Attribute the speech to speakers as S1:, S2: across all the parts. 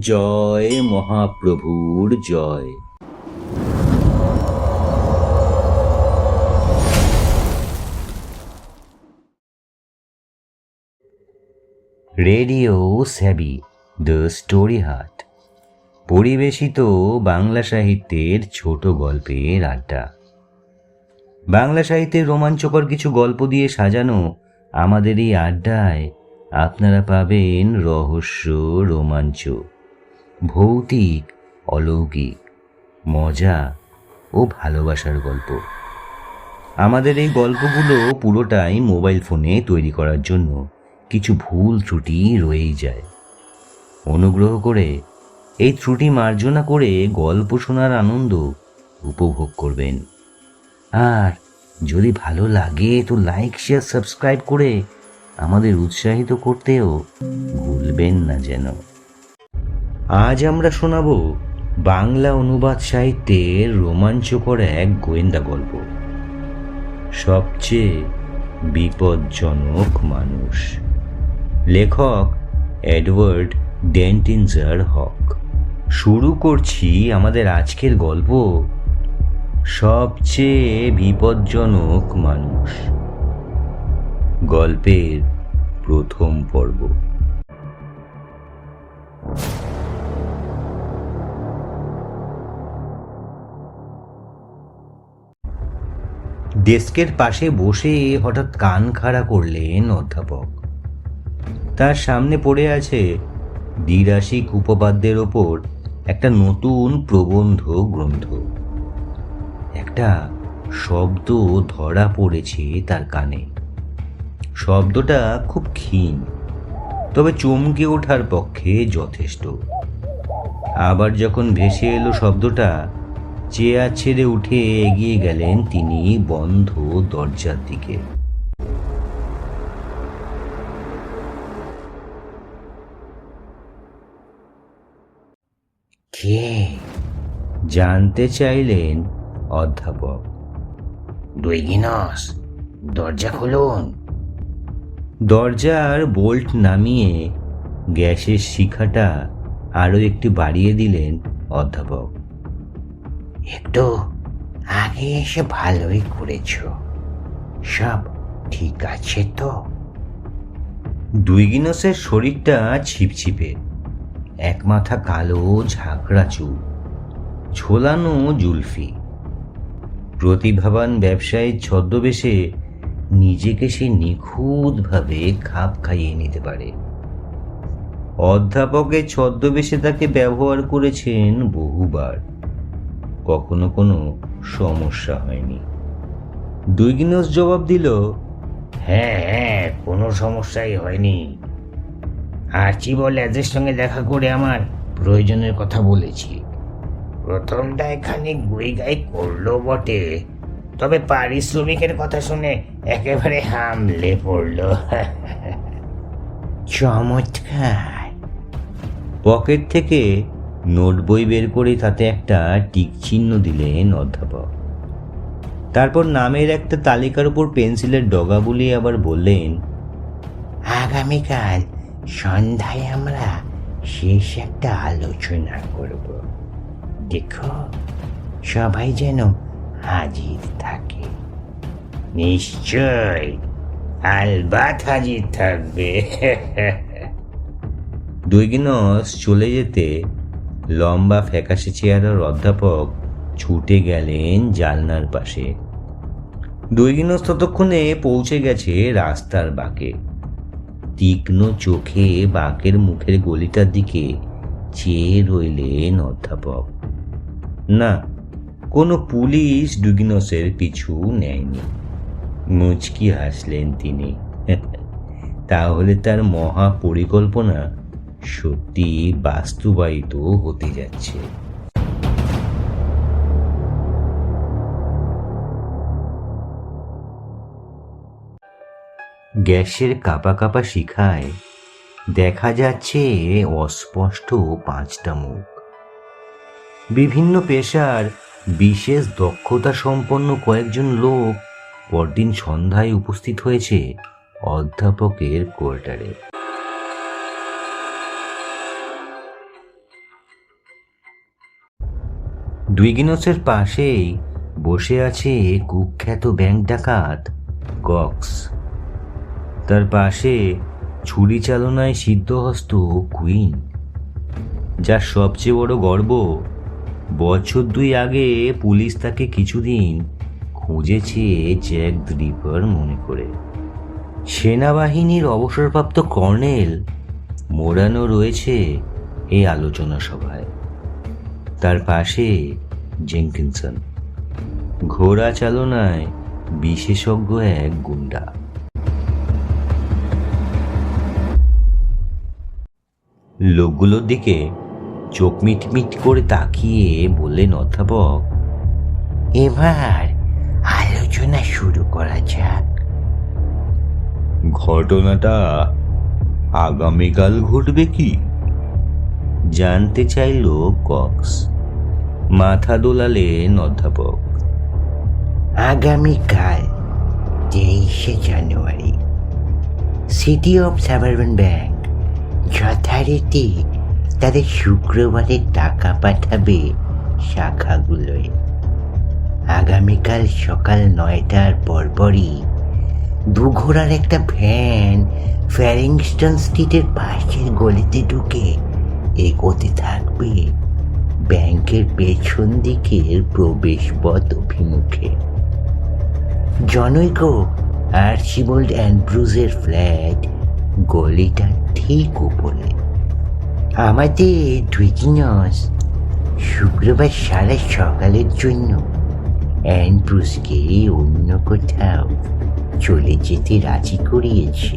S1: জয় মহাপ্রভুর জয়। রেডিও স্যাবি, দ্য স্টোরি হাট পরিবেশিত বাংলা সাহিত্যের ছোট গল্পের আড্ডা। বাংলা সাহিত্যের রোমাঞ্চকর কিছু গল্প দিয়ে সাজানো আমাদের এই আড্ডায় আপনারা পাবেন রহস্য, রোমাঞ্চ। ভৌতিক, অলৌকিক, মজা ও ভালোবাসার গল্প। আমাদের এই গল্পগুলো পুরোটাই মোবাইল ফোনে তৈরি করার জন্য কিছু ভুল ত্রুটি রয়েই যায়। অনুগ্রহ করে এই ত্রুটি মার্জনা করে গল্প শোনার আনন্দ উপভোগ করবেন। আর যদি ভালো লাগে তো লাইক, শেয়ার, সাবস্ক্রাইব করে আমাদের উৎসাহিত করতেও ভুলবেন না যেন। আজ আমরা শোনাব বাংলা অনুবাদ সাহিত্যের রোমাঞ্চকর এক গোয়েন্দা গল্প। সবচেয়ে বিপজ্জনক মানুষ। লেখক এডওয়ার্ড ডেন্টিনজার হক। শুরু করছি আমাদের আজকের গল্প সবচেয়ে বিপজ্জনক মানুষ। গল্পের প্রথম পর্ব। ডেস্কের পাশে বসে হঠাৎ কান খাড়া করলেন অধ্যাপক। তার সামনে পড়ে আছে দ্বিরাশিক উপপাদ্যের ওপর একটা নতুন প্রবন্ধ গ্রন্থ। একটা শব্দ ধরা পড়েছে তার কানে। শব্দটা খুব ক্ষীণ, তবে চমকে ওঠার পক্ষে যথেষ্ট। আবার যখন ভেসে এলো শব্দটা চেয়ার ছেড়ে উঠে এগিয়ে গেলেন তিনি বন্ধ দরজার দিকে। কে? জানতে চাইলেন অধ্যাপক। দরজা খুলুন। দরজার বোল্ট নামিয়ে গ্যাসের শিখাটা আরও একটু বাড়িয়ে দিলেন অধ্যাপক। একটু আগে এসে ভালোই করেছ। সব ঠিক আছে তো? দুই গিনসের শরীরটা ছিপছিপে এক মাথা কালো ঝাঁকড়া চুল ছোলানো জুলফি। প্রতিভাবান ব্যবসায়ীর ছদ্মবেশে নিজেকে সে নিখুঁতভাবে খাপ খাইয়ে নিতে পারে। অধ্যাপকের ছদ্মবেশে তাকে ব্যবহার করেছেন বহুবার। কখনো কোনো সমস্যা হয়নি। দুই গিনস জবাব দিল হ্যাঁ হ্যাঁ কোনো সমস্যাই হয়নি। আর্চিবল অ্যাজের সঙ্গে দেখা করে আমার প্রয়োজনের কথা বলেছি। প্রথমটা এখানে গুই গাই করল বটে, তবে পারিশ্রমিকের কথা শুনে একেবারে হামলে পড়ল। চমৎকার। পকেট থেকে নোট বই বের করে তাতে একটা টিক চিহ্ন দিলেন অধ্যাপক। তারপর নামের একটা তালিকার উপর পেন্সিলের ডগা বুলিয়ে আবার বললেন, আগামীকাল সন্ধ্যায় আমরা শেষ একটা আলোচনা করব। দেখো, সবাই যেন হাজির থাকে। নিশ্চয়, আলবাত হাজির থাকবে। দুই চলে যেতে লম্বা ফ্যাকাশে চেয়ারের অধ্যাপক ছুটে গেলেন জালনার পাশে। দুই গিনস ততক্ষণে পৌঁছে গেছে রাস্তার বাঁকে। তীক্ষ্ণ চোখে বাঁকের মুখের গলিটার দিকে চেয়ে রইলেন অধ্যাপক। না, কোনো পুলিশ ডুগিনসের পিছু নেয়নি। মুচকি হাসলেন তিনি। তাহলে তার মহা পরিকল্পনা সত্যি বাস্তবায়িত হতে যাচ্ছে। গ্যাসের কাপা কাপা শিখায়, দেখা যাচ্ছে অস্পষ্ট পাঁচটা মুখ। বিভিন্ন পেশার বিশেষ দক্ষতা সম্পন্ন কয়েকজন লোক পরদিন সন্ধ্যায় উপস্থিত হয়েছে অধ্যাপকের কোয়ার্টারে।
S2: ডুইগিনসের পাশেই বসে আছে কুখ্যাত ব্যাংক ডাকাত কক্স তার পাশে ছুরি চালনায় সিদ্ধহস্ত কুইন, যার সবচেয়ে বড় গর্ব, বছর দুই আগে পুলিশ তাকে কিছুদিন খুঁজেছে জ্যাক দ্রিপার মনে করে। সেনাবাহিনীর অবসরপ্রাপ্ত কর্নেল মোড়ানো রয়েছে এই আলোচনা সভায়। তার পাশে জেঙ্কিনসন। ঘোড়া চালনায় বিশেষজ্ঞ এক গুন্ডা। লোকগুলোর দিকে চোখ মিটমিট করে তাকিয়ে বললেন অধ্যাপক,
S1: এবার আলোচনা শুরু করা যাক।
S2: ঘটনাটা আগামীকাল ঘটবে কি? জানতে চাইল কক্স। মাথা দোলালেন অধ্যাপক।
S1: আগামীকাল তেইশে জানুয়ারি সিটি অফ সাবারবান ব্যাংক যথারীতি তাদের শুক্রবারে টাকা পাঠাবে শাখাগুলোয়। আগামীকাল সকাল নয়টার পরপরই দুঘোড়ার একটা ভ্যান ফ্যারিংস্টন স্ট্রিটের পাশের গলিতে ঢুকে এগোতে থাকবে। ব্যাংকের পেছন দিকের প্রবেশপথ অভিমুখে। জনৈক আর্চিবোল্ড অ্যান্ড্রুজের ফ্ল্যাট গলিটার ঠিক উপরে। আমাদের ডুইকিনস শুক্রবার সারা সকালের জন্য অ্যান্ড্রুজকে অন্য কোথাও চলে যেতে রাজি করিয়েছে।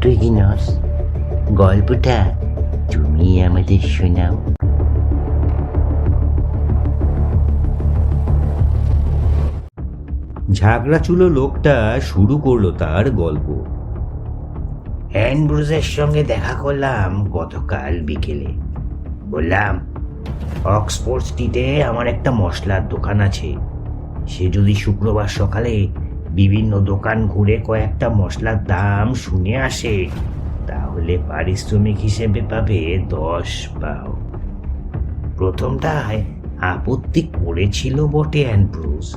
S1: টুইকিনস গল্পটা তুমি আমাদের শোনাও
S2: ঝাগড়া চুলো লোকটা শুরু করল তার গল্প।
S1: অ্যান্ড্রুজের সঙ্গে দেখা করলাম গতকাল বিকেলে। বললাম, অক্সফোর্ড স্ট্রিটে আমার একটা মশলার দোকান আছে। সে যদি শুক্রবার সকালে বিভিন্ন দোকান ঘুরে কয়েকটা মশলার দাম শুনে আসে তাহলে পারিশ্রমিক হিসেবে পাবে দশ পাও। প্রথমটায় আপত্তি করেছিল বটে, অ্যান্ড্রুজ।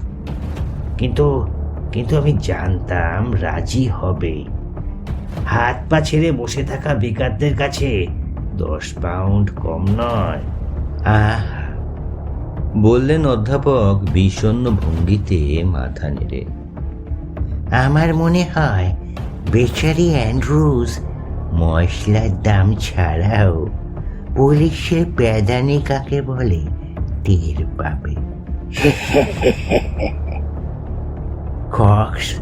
S1: কিন্তু কিন্তু আমি জানতাম রাজি হবে। হাত পা ছেড়ে বসে থাকা বেকারদের কাছে দশ পাউন্ড কম নয়। আহ।
S2: বললেন অধ্যাপক বিষণ্ণ ভঙ্গিতে মাথা নেড়ে।
S1: আমার মনে হয় বেচারি অ্যান্ড্রুজ মশলার দাম ছাড়াও পুলিশের প্যাদানি কাকে বলে? টের পাবে। কক্স,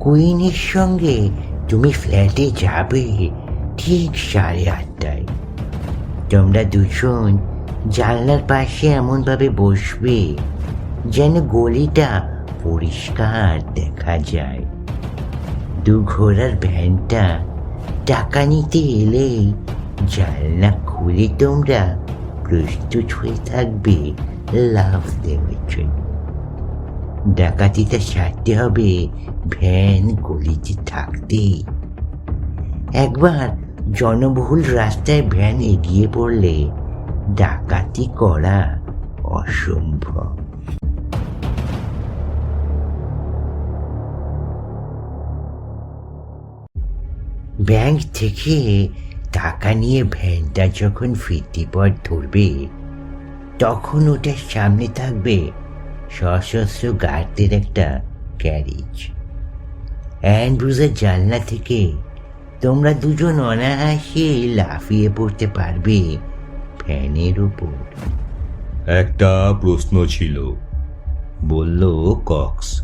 S1: কুইনের সঙ্গে তুমি ফ্ল্যাটে যাবে ঠিক সাড়ে আটটায়। তোমরা দুজন জানলার পাশে এমনভাবে বসবে যেন গলিটা পরিষ্কার দেখা যায়। দু ঘোড়ার ভ্যানটা টাকা নিতে এলেই জানলা খুলে তোমরা প্রস্তুত হয়ে থাকবে, লাভ দেওয়ার জন্য। ডাকাতিটা সারতে হবে, ভ্যান গলিতে থাকতেই একবার জনবহুল রাস্তায় ভ্যান এগিয়ে পড়লে ডাকাতি করা অসম্ভব। ব্যাংক থেকে টাকা নিয়ে ভ্যানটা যখন ফিরতি পথ ধরবে, তখন ওটার সামনে থাকবে সশস্ত্র গার্ডদের একটা ক্যারিজ অ্যান্ড্রুজের জানলা থেকে তোমরা দুজন অনায়াসে লাফিয়ে পড়তে পারবে ফ্যানের উপর
S2: একটা প্রশ্ন ছিল, বলল কক্স।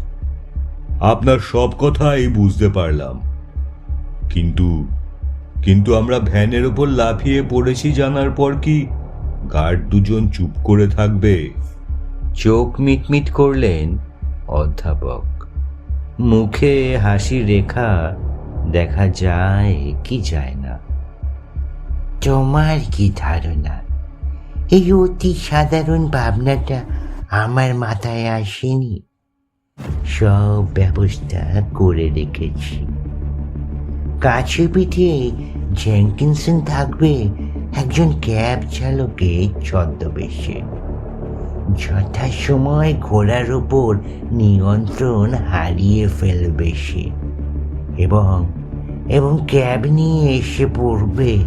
S2: আপনার সব কথাই বুঝতে পারলাম। কিন্তু কিন্তু আমরা ভ্যানের ওপর লাফিয়ে পড়েছি জানার পর কি? গার্ড দুজন চুপ করে থাকবে। চোখ মিটমিট করলেন অধ্যাপক। মুখে হাসির রেখা দেখা যায় কি যায় না।
S1: তোমার কি ধারণা? এই অতি সাধারণ ভাবনাটা আমার মাথায় আসেনি। সব ব্যবস্থা করে রেখেছি। কাছে পিঠে জেঙ্কিনসন থাকবে একজন ক্যাব চালকের ছদ্মবেশে। যথাসময় ঘোড়ার ওপর নিয়ন্ত্রণ হারিয়ে ফেলবে সে। এবং এবং ক্যাব নিয়ে এসে পড়বে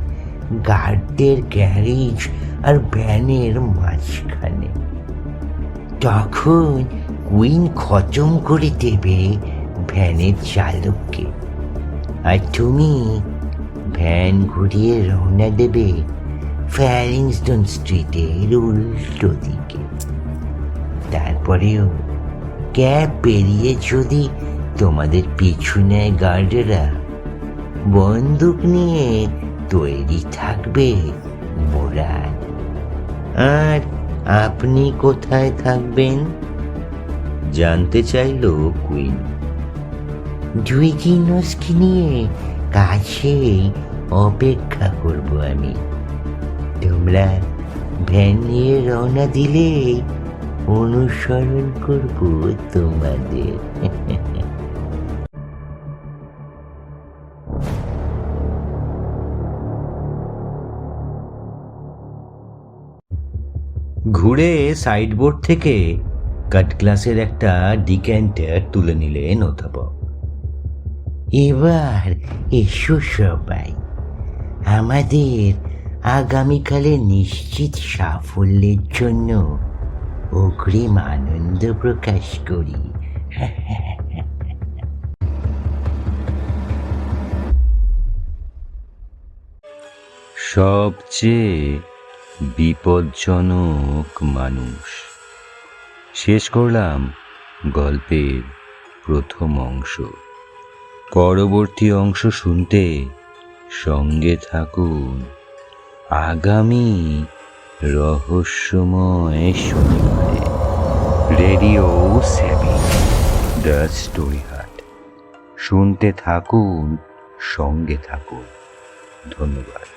S1: গার্ডদের গ্যারেজ আর ভ্যানের মাঝখানে। তখন কুইন খতম করে দেবে ভ্যানের চালককে। আর তুমি ভ্যান ঘুরিয়ে রওনা দেবে ফ্যারিংস্টন স্ট্রিটের উল্টো দিকে। তারপরেও ক্যাব পেরিয়ে যদি তোমাদের পিছু নেয় গার্ডেরা বন্দুক নিয়ে তৈরি থাকবে, মোরাল। আর আপনি কোথায় থাকবেন?
S3: জানতে চাইলো কুইন।
S1: জুইকিনোসকে নিয়ে কাছেই অপেক্ষা করব আমি। তোমরা ভ্যান নিয়ে রওনা দিলে অনুসরণ করব তোমাদের।
S3: ঘুরে সাইডবোর্ড থেকে কাট গ্লাসের একটা ডিক্যান্টার তুলে নিলেন অধ্যাপক।
S1: এবার এসো সবাই। আমাদের আগামীকালে নিশ্চিত সাফল্যের জন্য অগ্রিম আনন্দ প্রকাশ করি।
S3: সবচেয়ে বিপজ্জনক মানুষ। শেষ করলাম গল্পের প্রথম অংশ। পরবর্তী অংশ শুনতে সঙ্গে থাকুন। আগামী রহস্যময় শনিবারে। রেডিও সেভি দ্য স্টোরি হাট। শুনতে থাকুন, সঙ্গে থাকুন। ধন্যবাদ।